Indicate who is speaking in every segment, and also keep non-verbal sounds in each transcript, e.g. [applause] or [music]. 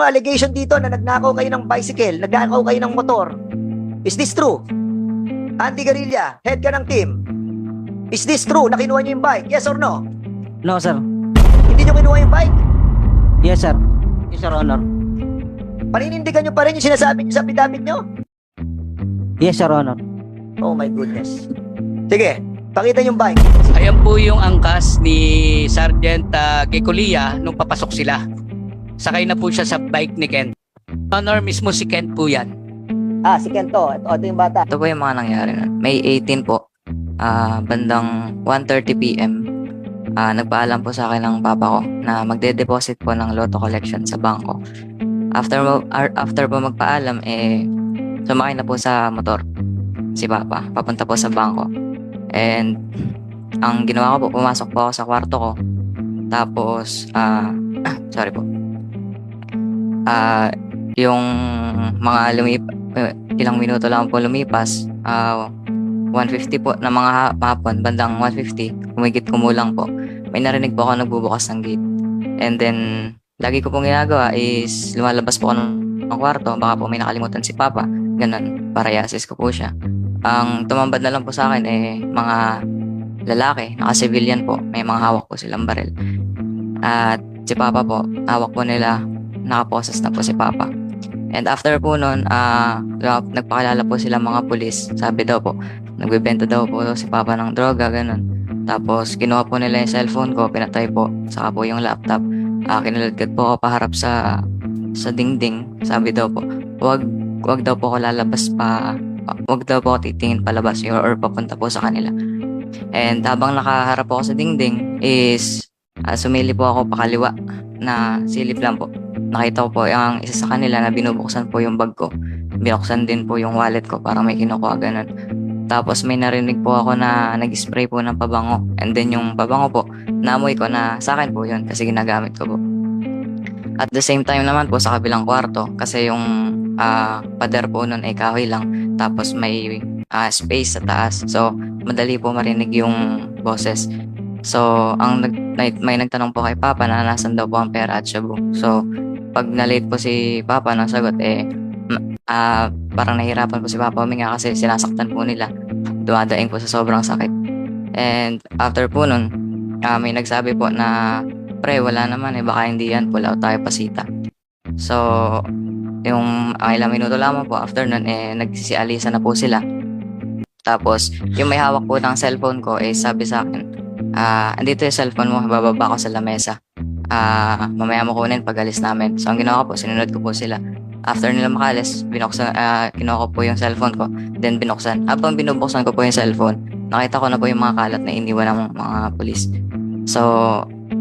Speaker 1: Merong allegation dito na nagnakaw kayo ng bicycle, nagnakaw kayo ng motor. Is this true? Andy Garilla, head ka ng team. Is this true na kinuha niyo yung bike? Yes or no?
Speaker 2: No, sir.
Speaker 1: Hindi niyo kinuha yung bike?
Speaker 2: Yes, sir. Yes, Your Honor.
Speaker 1: Paninindigan niyo pa rin yung sinasabi niyo sa pidamit niyo?
Speaker 2: Yes, Your Honor.
Speaker 1: Oh my goodness. Sige, pakita yung bike.
Speaker 3: Ayan po yung angkas ni Sergeant uh, Gekulia nung papasok sila. Sakay na po siya sa bike ni Ken. Honor mismo si Ken po yan.
Speaker 1: Ah, si Kento. Ito, ito yung bata.
Speaker 4: Ito po yung mga nangyari. May 18 po, ah bandang 1.30pm, ah nagpaalam po sa akin ng papa ko na magde-deposit po ng lotto collection sa bangko. After, ar- after po magpaalam, eh, sumakay na po sa motor si papa, papunta po sa bangko. And, ang ginawa ko po, pumasok po ako sa kwarto ko. Tapos, ah, [clears throat] sorry po. Ah, yung mga lumip, eh, ilang minuto lang po lumipas, ah, 150 po na mga ha- hapon, bandang 150, kumigit kumulang po. May narinig po ako nagbubukas ng gate. And then, lagi ko pong ginagawa is lumalabas po ako ng, ng kwarto, baka po may nakalimutan si Papa. Ganun, para i-assist ko po siya. Ang tumambad na lang po sa akin eh, mga lalaki, naka-civilian po, may mga hawak po silang baril. At si Papa po, hawak po nila, nakaposas na po si Papa. And after po nun, ah nagpakilala po sila mga pulis. Sabi daw po, nagbebenta daw po si Papa ng droga, ganun. Tapos, kinuha po nila yung cellphone ko, pinatay po, saka po yung laptop. Ah kinaladkad po ako paharap sa sa dingding. Sabi daw po, wag, wag daw po ako lalabas pa, wag daw po ako titingin palabas or, or papunta po sa kanila. And habang nakaharap po ako sa dingding is ah, sumili po ako pakaliwa na silip lang po nakita ko po yung isa sa kanila na binubuksan po yung bag ko. Binuksan din po yung wallet ko para may kinukuha ganun. Tapos may narinig po ako na nag-spray po ng pabango. And then yung pabango po, naamoy ko na sa akin po yun kasi ginagamit ko po. At the same time naman po sa kabilang kwarto kasi yung ah, pader po nun ay kahoy lang. Tapos may ah, space sa taas. So madali po marinig yung boses. So, ang nag, may nagtanong po kay Papa na nasan daw po ang pera at shabu. So, pag na-late po si Papa ng sagot, eh, ah, parang nahihirapan po si Papa huminga kasi sinasaktan po nila. Dumadaing po sa sobrang sakit. And after po nun, ah, may nagsabi po na, pre, wala naman eh, baka hindi yan, pull out tayo pasita. So, yung ang ilang minuto lamang po after nun, eh, nagsisialisa na po sila. Tapos, yung may hawak po ng cellphone ko, eh, sabi sa akin, ah, andito yung cellphone mo, bababa ko sa lamesa ah mamaya mo kunin pag alis namin. So, ang ginawa ko po, sinunod ko po sila. After nila makalis, binuksan, ah kinuha ko po yung cellphone ko, then binuksan. Habang binubuksan ko po yung cellphone, nakita ko na po yung mga kalat na iniwan ng mga polis. So,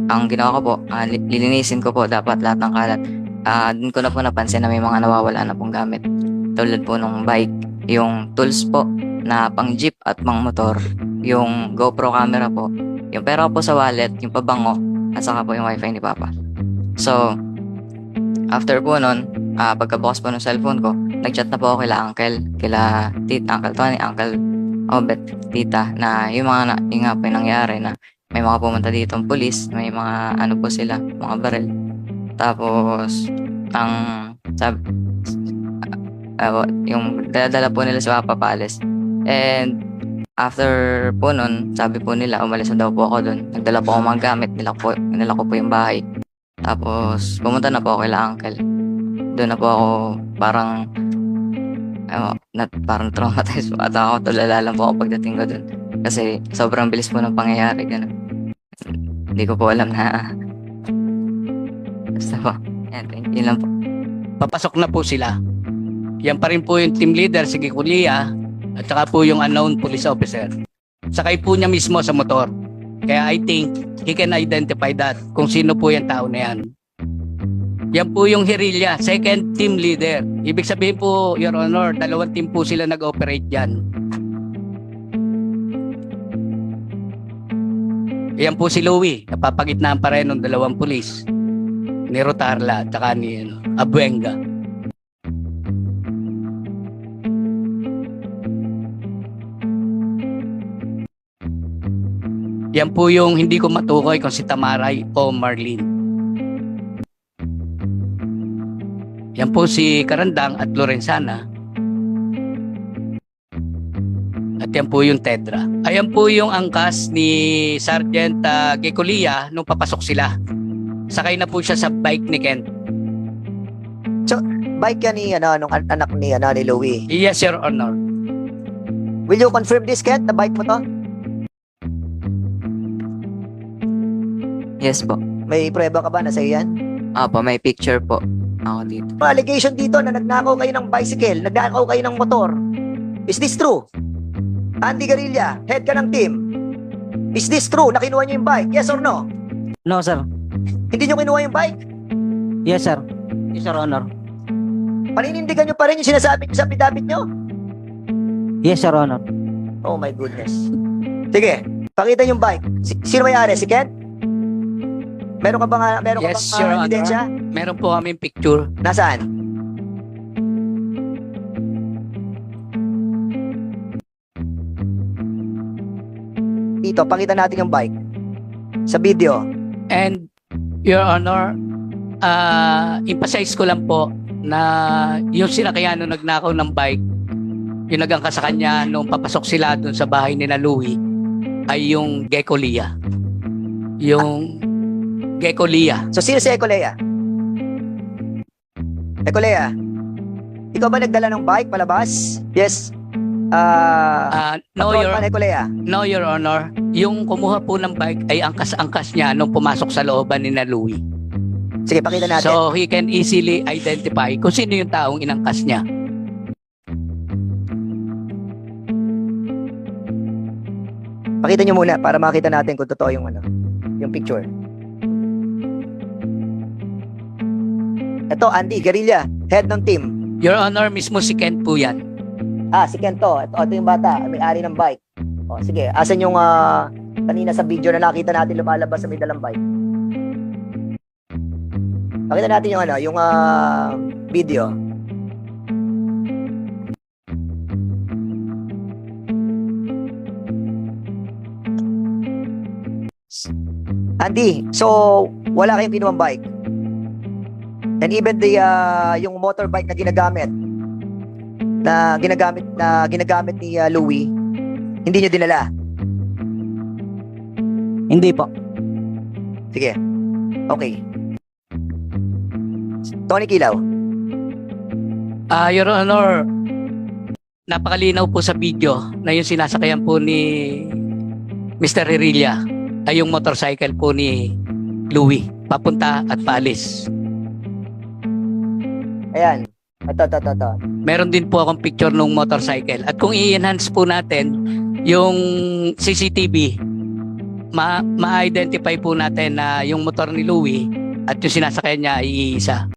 Speaker 4: ang ginawa ko po, li- lilinisin ko po dapat lahat ng kalat. Ah, dun ko na po napansin na may mga nawawala na pong gamit. Tulad po nung bike, yung tools po na pang jeep at pang motor, yung GoPro camera po, yung pera po sa wallet, yung pabango, at saka po yung wifi ni Papa. So, after po nun, ah pagkabukas po ng cellphone ko, nagchat na po ako kila uncle, kila tita, uncle Tony, uncle Obet, tita, na yung mga, na, yung nga po yung nangyari na may mga pumunta dito ang pulis, may mga ano po sila, mga baril. Tapos, ang sab ah, yung dala po nila si Papa Palace. And after po nun, sabi po nila, umalis na daw po ako doon. Nagdala po ako mga gamit, nila po, nila ko po yung bahay. Tapos, pumunta na po ako kay uncle. Doon na po ako parang, ano, na, parang traumatized po. At ako tulala lang po ako pagdating ko doon. Kasi sobrang bilis po ng pangyayari, ganun. Hindi ko po alam na, basta po. Yan, you lang po.
Speaker 3: Papasok na po sila. Yan pa rin po yung team leader, si Gikulia, at saka po yung unknown police officer. Sakay po niya mismo sa motor. Kaya I think he can identify that kung sino po yung tao na yan. Yan po yung Hirilya, second team leader. Ibig sabihin po, Your Honor, dalawang team po sila nag-operate dyan. Yan po si Louie, napapagitnaan pa rin ng dalawang pulis. Ni Rotarla at saka ni ano, Abuenga. Yan po yung hindi ko matukoy kung si Tamaray o Marlene. Yan po si Karandang at Lorenzana. At yan po yung Tedra. Ayan po yung angkas ni Sergeant uh, Gekolia nung papasok sila. Sakay na po siya sa bike ni Kent.
Speaker 1: Bike yan ni, ano, nung an- anak ni, ano, ni Louie.
Speaker 3: Yes, Your Honor.
Speaker 1: Will you confirm this, Ken? Na bike mo to?
Speaker 4: Yes po.
Speaker 1: May prueba ka ba na sa'yo yan?
Speaker 4: Opo, may picture po ako dito.
Speaker 1: Mga allegation dito na nagnakaw kayo ng bicycle, nagnakaw kayo ng motor. Is this true? Andy Garilla, head ka ng team. Is this true na kinuha niyo yung bike? Yes or no?
Speaker 2: No, sir.
Speaker 1: Hindi niyo kinuha yung bike?
Speaker 2: Yes, sir. Yes, Your Honor.
Speaker 1: Paninindigan niyo pa rin yung sinasabi niyo sa affidavit niyo?
Speaker 2: Yes, Your Honor.
Speaker 1: Oh my goodness. Sige, pakita niyo yung bike. Si- sino may-ari? Si Ken? Meron ka ba nga, meron
Speaker 3: Yes,
Speaker 1: ka uh,
Speaker 3: Honor.
Speaker 1: ebidensya?
Speaker 3: Meron po kami picture.
Speaker 1: Nasaan? Dito, pakita natin yung bike. Sa video.
Speaker 3: And Your Honor, ah emphasize ko lang po na yung sinakayan nung nagnakaw ng bike, yung nagangka sa kanya nung papasok sila dun sa bahay ni na Louie, ay yung Gecko Lia. Yung Gecko Lia.
Speaker 1: So, sino si Ecolea? Ecolea, ikaw ba nagdala ng bike palabas? Yes. Ah,
Speaker 3: Ah, no, Your,
Speaker 1: Ecolea.
Speaker 3: no, Your Honor, yung kumuha po ng bike ay angkas-angkas niya nung pumasok sa looban ni na Louie.
Speaker 1: Sige, pakita natin.
Speaker 3: So, he can easily identify kung sino yung taong inangkas niya.
Speaker 1: Pakita nyo muna para makita natin kung totoo yung ano, yung picture. Ito, Andy, Guerrilla, head ng team.
Speaker 3: Your Honor, mismo si Kent po yan.
Speaker 1: Ah, si Kento. Ito, ito yung bata, may-ari ng bike. O, sige, asan yung ah, kanina sa video na nakita natin lumalabas sa may dalang bike? Pakita natin yung ano, yung ah, video. Andy, so wala kayong kinuwang bike. And even the ah, yung motorbike na ginagamit na ginagamit na ginagamit ni ah, Louie, hindi niyo dinala.
Speaker 2: Hindi po.
Speaker 1: Sige. Okay. Tony Kilaw.
Speaker 3: Ah, Your Honor, napakalinaw po sa video na yung sinasakayan po ni Mr. Herilla ay yung motorcycle po ni Louie, papunta at paalis.
Speaker 1: Ayan. Ito, ito, ito, ito.
Speaker 3: Meron din po akong picture ng motorcycle. At kung i-enhance po natin yung CCTV, ma- ma-identify po natin na yung motor ni Louie at yung sinasakyan niya ay iisa.